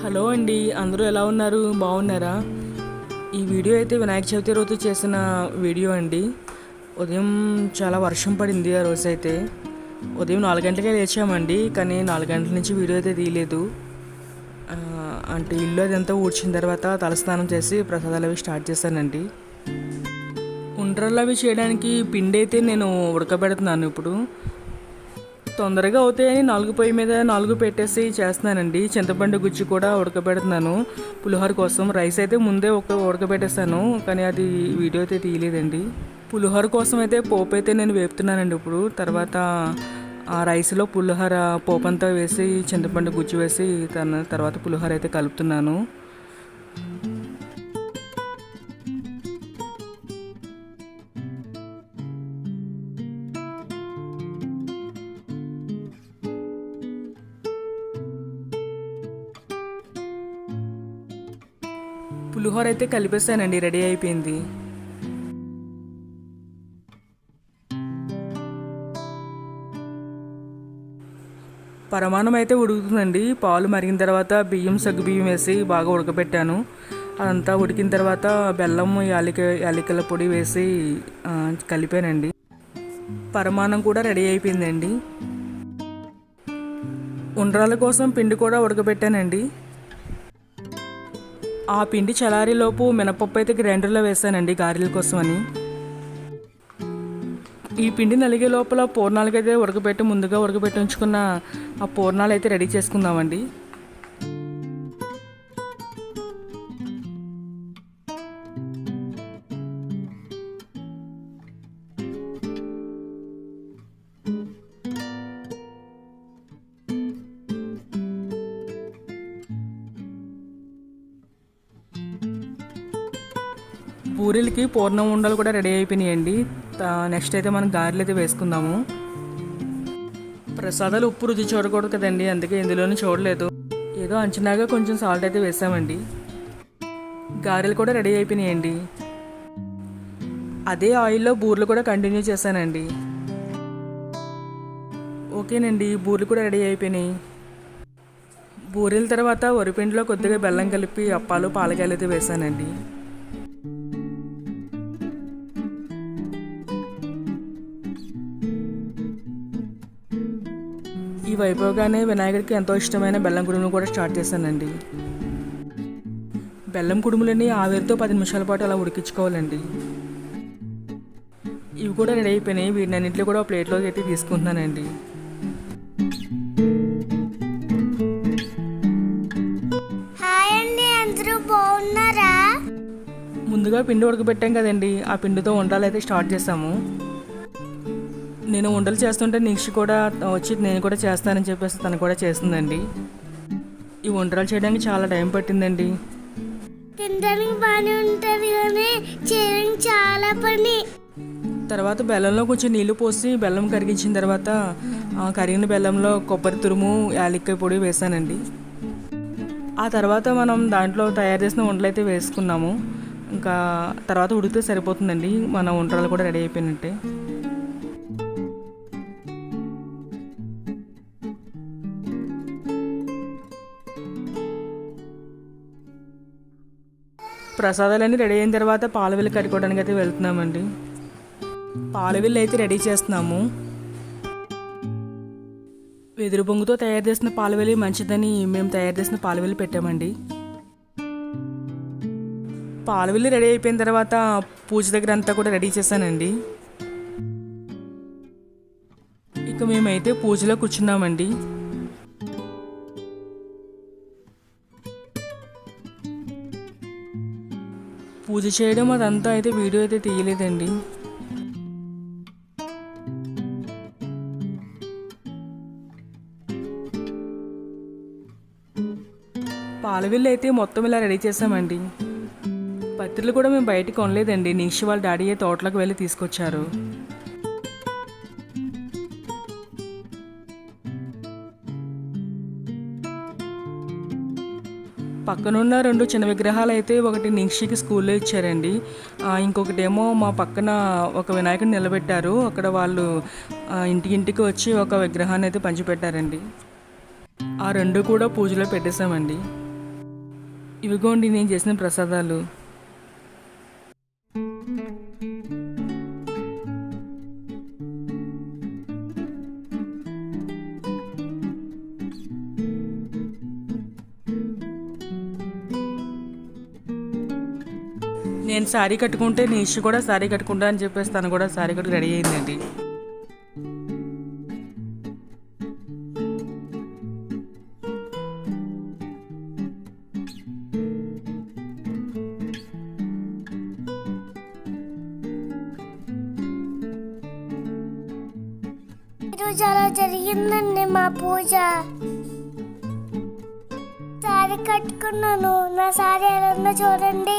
Hello అండి అందరూ ఎలా ఉన్నారు? బాగున్నారా? ఈ వీడియో అయితే వినాయక చవితి రోజు చేసిన వీడియో అండి. ఉదయం చాలా వర్షం పడింది ఆ రోజు అయితే. ఉదయం నాలుగు గంటలకే లేచామండి కానీ నాలుగు గంటల నుంచి వీడియో అయితే తీయలేదు. అంటే ఇల్లు అదంతా ఊడ్చిన తర్వాత తలస్నానం చేసి ప్రసాదాలు అవి స్టార్ట్ చేశానండి. ఉండ్రలు అవి చేయడానికి పిండి అయితే నేను ఉడకబెడుతున్నాను ఇప్పుడు. తొందరగా అవుతాయని నాలుగు పొయ్యి మీద నాలుగు పెట్టేసి చేస్తున్నానండి. చింతపండు గుజ్జు కూడా ఉడకబెడుతున్నాను. పులిహోర కోసం రైస్ అయితే ముందే ఒక ఉడకబెట్టేస్తాను కానీ అది వీడియో అయితే తీయలేదండి. పులిహోర కోసం అయితే పోపు అయితే నేను వేపుతున్నానండి ఇప్పుడు. తర్వాత ఆ రైస్లో పులిహోర పోపు అంతా వేసి చింతపండు గుజ్జు వేసి తన తర్వాత పులిహోర అయితే కలుపుతున్నాను. పులిహోర అయితే కలిపేస్తానండి రెడీ అయిపోయింది. పరమాణం అయితే ఉడుకుతుందండి. పాలు మరిగిన తర్వాత బియ్యం సగ్గు బియ్యం వేసి బాగా ఉడకబెట్టాను. అదంతా ఉడికిన తర్వాత బెల్లం యాలిక యాలికల పొడి వేసి కలిపానండి. పరమాణం కూడా రెడీ అయిపోయిందండి. ఉండ్రాల కోసం పిండి కూడా ఉడకబెట్టానండి. ఆ పిండి చలారీలోపు మినపప్పు అయితే గ్రైండర్లో వేసానండి గారెల కోసం అని ఈ పిండి నలిగే లోపల పూర్ణాలకైతే ఉడకబెట్టి ముందుగా ఉడకబెట్టి ఉంచుకున్న ఆ పూర్ణాలు అయితే రెడీ చేసుకుందామండి. పూరీలకి పూర్ణం ఉండలు కూడా రెడీ అయిపోయినాయండి. నెక్స్ట్ అయితే మనం గారెలు అయితే వేసుకుందాము. ప్రసాదాలు ఉప్పు రుచి చూడకూడదు కదండి అందుకే ఇందులోనే చూడలేదు. ఏదో అంచనాగా కొంచెం సాల్ట్ అయితే వేసామండి. గారెలు కూడా రెడీ అయిపోయినాయండి. అదే ఆయిల్లో బూర్లు కూడా కంటిన్యూ చేశానండి. ఓకేనండి బూర్లు కూడా రెడీ అయిపోయినాయి. బూరెల తర్వాత వరిపిండిలో కొద్దిగా బెల్లం కలిపి అప్పాలు పాలకాయలు అయితే వేసానండి. ఈ వైభవగానే వినాయకుడికి ఎంతో ఇష్టమైన బెల్లం కుడుములు కూడా స్టార్ట్ చేశానండి. బెల్లం కుడుములని ఆవిరితో పది నిమిషాల పాటు అలా ఉడికించుకోవాలండి. ఇవి కూడా రెడీ అయిపోయినాయి. వీటినన్నింటిలో కూడా ప్లేట్లోకి అయితే తీసుకుంటున్నానండి. ముందుగా పిండి ఉడకబెట్టాం కదండి. ఆ పిండితో వంటలు అయితే స్టార్ట్ చేసాము నేను వంటలు చేస్తుంటే నిక్షి కూడా వచ్చి నేను కూడా చేస్తానని చెప్పేసి తను కూడా చేస్తుందండి. ఈ వంటలు చేయడానికి చాలా టైం పట్టిందండి. తినడానికి బాగానే ఉంటుంది కానీ చేయడానికి చాలా పని. తర్వాత బెల్లంలో కొంచెం నీళ్ళు పోసి బెల్లం కరిగించిన తర్వాత కరిగిన బెల్లంలో కొబ్బరి తురుము యాలక్కాయ పొడి వేసానండి. ఆ తర్వాత మనం దాంట్లో తయారు చేసిన వంటలు అయితే వేసుకున్నాము. ఇంకా తర్వాత ఉడికితే సరిపోతుందండి. మన వంటలు కూడా రెడీ అయిపోయినట్టే. ప్రసాదాలన్నీ రెడీ అయిన తర్వాత పాలవిల్లు కట్టుకోవడానికి అయితే వెళ్తున్నామండి. పాలవిల్లు అయితే రెడీ చేస్తున్నాము. వెదురు బొంగుతో తయారు చేసిన పాలవెల్లి మంచిదని మేము తయారు చేసిన పాలవెల్లి పెట్టామండి. పాలవెల్లి రెడీ అయిపోయిన తర్వాత పూజ దగ్గర అంతా కూడా రెడీ చేశానండి. ఇక మేమైతే పూజలో కూర్చున్నామండి. పూజ చేయడం అదంతా అయితే వీడియో అయితే తీయలేదండి. పాలవిల్లు అయితే మొత్తం ఇలా రెడీ చేసామండి. పత్రిలు కూడా మేము బయటికి కొనలేదండి. నిషి వాళ్ళ డాడీయే తోటలోకి వెళ్ళి తీసుకొచ్చారు. పక్కనున్న రెండు చిన్న విగ్రహాలు అయితే ఒకటి నిక్షికి స్కూల్లో ఇచ్చారండి. ఇంకొకటి ఏమో మా పక్కన ఒక వినాయకుడిని నిలబెట్టారు. అక్కడ వాళ్ళు ఆ, ఇంటికి ఇంటికి వచ్చి ఒక విగ్రహాన్ని అయితే పంచిపెట్టారండి. ఆ రెండు కూడా పూజలో పెట్టేశామండి. ఇవిగోండి నేను చేసిన ప్రసాదాలు. నేను శారీ కట్టుకుంటే నీ ఇష్యూ కూడా శారీ కట్టుకుంటా అని చెప్పేసి తను కూడా శారీ కట్టుకు రెడీ అయిందండి. ఈరోజు అలా జరిగిందండి మా పూజ. సారీ కట్టుకున్నాను. నా సారీ ఎలా ఉందో చూడండి.